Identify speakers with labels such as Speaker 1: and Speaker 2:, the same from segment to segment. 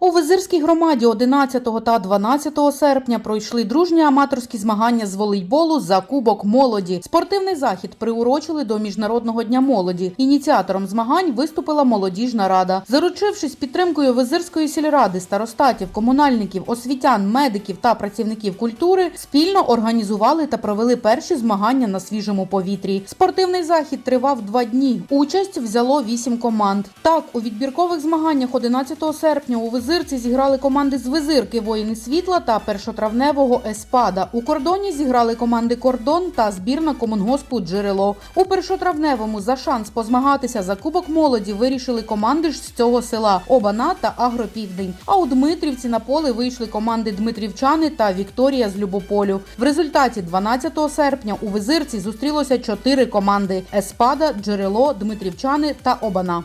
Speaker 1: У Визирській громаді 11 та 12 серпня пройшли дружні аматорські змагання з волейболу за Кубок молоді. Спортивний захід приурочили до Міжнародного дня молоді. Ініціатором змагань виступила молодіжна рада. Заручившись підтримкою Визирської сільради, старостатів, комунальників, освітян, медиків та працівників культури, спільно організували та провели перші змагання на свіжому повітрі. Спортивний захід тривав два дні. Участь взяло вісім команд. Так, у відбіркових змаганнях 11 серпня у Визирці зіграли команди з Визирки Воїни світла та першотравневого Еспада. У кордоні зіграли команди Кордон та збірна комунгоспу Джерело. У першотравневому за шанс позмагатися за кубок молоді вирішили команди ж з цього села Обана та Агропівдень. А у Дмитрівці на поле вийшли команди Дмитрівчани та Вікторія з Любополю. В результаті 12 серпня у Визирці зустрілося чотири команди: Еспада, Джерело, Дмитрівчани та Обана.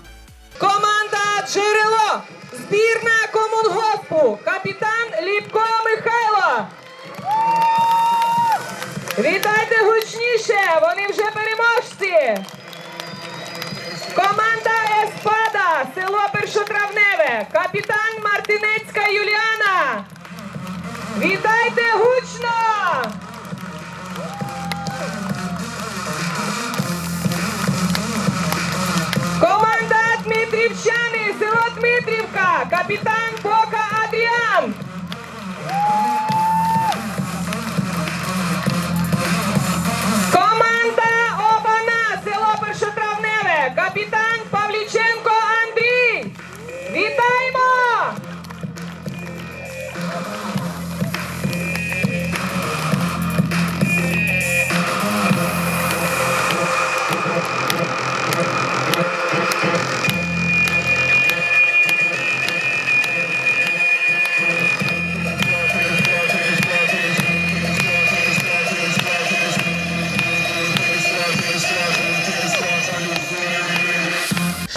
Speaker 2: Команда Джерело, збірна комунгоспу, капітан Ліпко Михайло. Вітайте гучніше! Вони вже переможці. Команда Еспада, село Першотравневе, капітан Мартинецька Юліана. Вітайте гучно! Дмитрівка,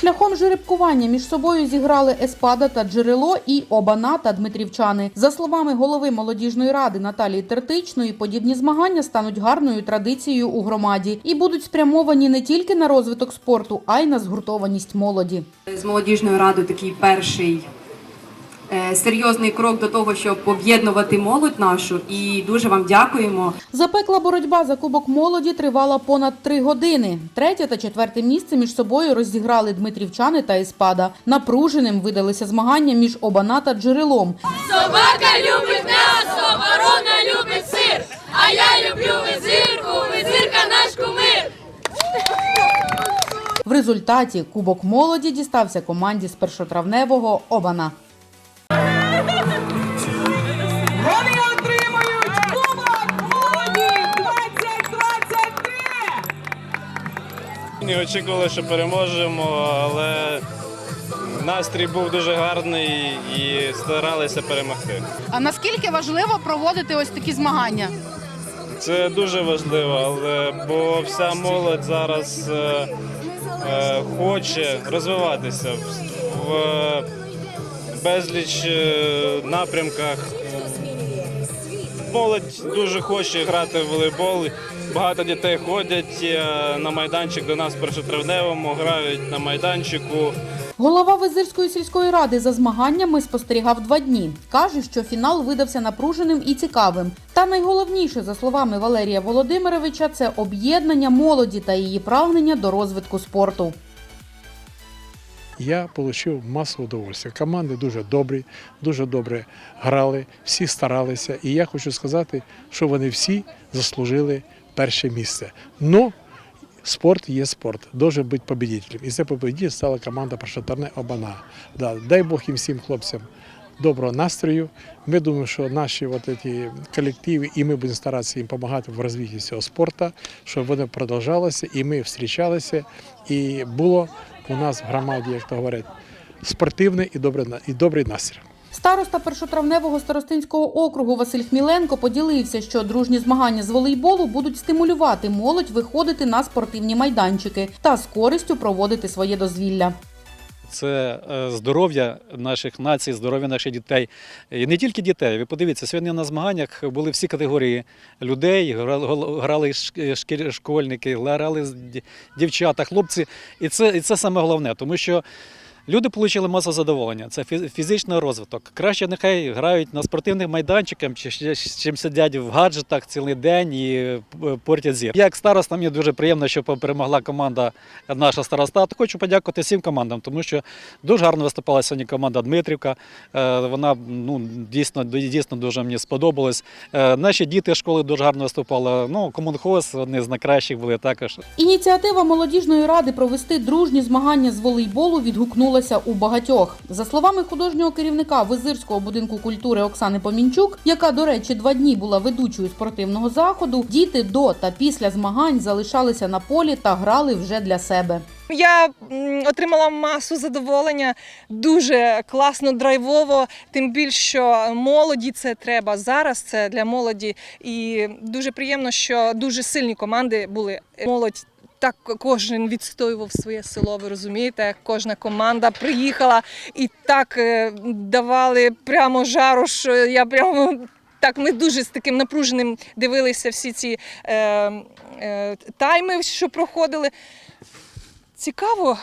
Speaker 1: Шляхом жеребкування між собою зіграли Еспада та Джерело і Обана та Дмитрівчани. За словами голови молодіжної ради Наталії Тертичної, подібні змагання стануть гарною традицією у громаді і будуть спрямовані не тільки на розвиток спорту, а й на згуртованість молоді.
Speaker 3: з молодіжною радою такий перший серйозний крок до того, щоб об'єднувати молодь нашу. І дуже вам дякуємо.
Speaker 1: Запекла боротьба за кубок молоді тривала понад три години. Третє та четверте місце між собою розіграли Дмитрівчани та Еспада. Напруженим видалися змагання між Обана та Джерелом.
Speaker 4: Собака любить м'ясо, ворона любить сир, а я люблю визирку, визирка наш кумир.
Speaker 1: В результаті кубок молоді дістався команді з першотравневого Обана.
Speaker 5: Не очікували, що переможемо, але настрій був дуже гарний і старалися перемогти.
Speaker 1: А наскільки важливо проводити ось такі змагання?
Speaker 5: Це дуже важливо, але бо вся молодь зараз е, е, хоче розвиватися в, в безліч е, напрямках. Молодь дуже хоче грати в волейбол. Багато дітей ходять е, на майданчик до нас першотравневому, грають на майданчику.
Speaker 1: Голова Визирської сільської ради за змаганнями спостерігав два дні. Каже, що фінал видався напруженим і цікавим. Та найголовніше, за словами Валерія Володимировича, це об'єднання молоді та її прагнення до розвитку спорту.
Speaker 6: я отримав масу удовольствия. Команди дуже добрі, дуже добре грали, всі старалися. І я хочу сказати, що вони всі заслужили перше місце. Но спорт є спорт, дуже бути победителем. І це победитель стала команда Першотарне Обана. Да, дай Бог їм всім хлопцям. Доброго настрою. Ми думаємо, що наші от ці колективи, і ми будемо старатися їм допомагати в розвитку цього спорту, щоб вони продовжалося, і ми зустрічалися, і було у нас в громаді, як то говорять, спортивний і добрий, і добрий настрій.
Speaker 1: Староста першотравневого старостинського округу Василь Хміленко поділився, що дружні змагання з волейболу будуть стимулювати молодь виходити на спортивні майданчики та з користю проводити своє дозвілля.
Speaker 7: Це е, здоров'я наших націй, здоров'я наших дітей. І не тільки дітей. Ви подивіться, сьогодні на змаганнях були всі категорії людей, грали, грали шк- школьники, грали дівчата, хлопці. І це, і це саме головне, тому що Люди отримали масу задоволення. Це фі- фізичний розвиток. Краще нехай грають на спортивних майданчиках, чим сидять в гаджетах цілий день і е, портять зір. Як староста, мені дуже приємно, що перемогла команда наша староста. Хочу подякувати всім командам, тому що дуже гарно виступала сьогодні команда Дмитрівка. Е, Вона ну, дійсно, дійсно дуже мені сподобалась. Е, Наші діти школи дуже гарно виступали. Ну, комунхоз одні з найкращих були також.
Speaker 1: Ініціатива молодіжної ради провести дружні змагання з волейболу відгукнулася у багатьох. За словами художнього керівника Визирського будинку культури Оксани Помінчук, яка, до речі, два дні була ведучою спортивного заходу, діти до та після змагань залишалися на полі та грали вже для себе.
Speaker 2: Я отримала масу задоволення, дуже класно, драйвово. Тим більше, що молоді це треба зараз. Це для молоді. І дуже приємно, що дуже сильні команди були. Молодь так кожен відстоював своє село. Ви розумієте? Кожна команда приїхала і так е, давали прямо жару, що я прямо. Так, ми дуже з таким напруженим дивилися всі ці е, е, тайми, що проходили. Цікаво.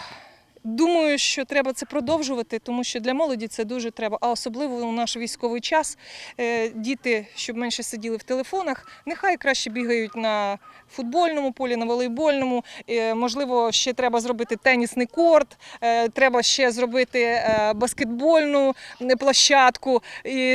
Speaker 2: Думаю, що треба це продовжувати, тому що для молоді це дуже треба. А особливо у наш військовий час е, діти, щоб менше сиділи в телефонах, нехай краще бігають на футбольному полі, на волейбольному. Е, Можливо, ще треба зробити тенісний корт, е, треба ще зробити баскетбольну площадку.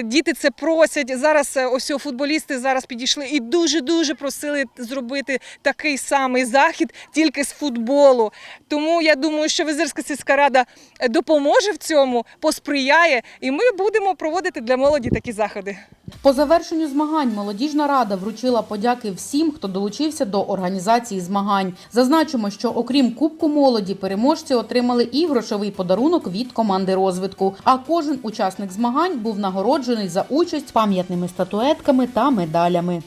Speaker 2: Діти це просять. Зараз ось футболісти зараз підійшли і дуже дуже просили зробити такий самий захід тільки з футболу. Тому я думаю, що Визирська сільська рада допоможе в цьому, посприяє, і ми будемо проводити для молоді такі заходи.
Speaker 1: По завершенню змагань молодіжна рада вручила подяки всім, хто долучився до організації змагань. Зазначимо, що окрім Кубку молоді, переможці отримали і грошовий подарунок від команди розвитку. А кожен учасник змагань був нагороджений за участь пам'ятними статуетками та медалями.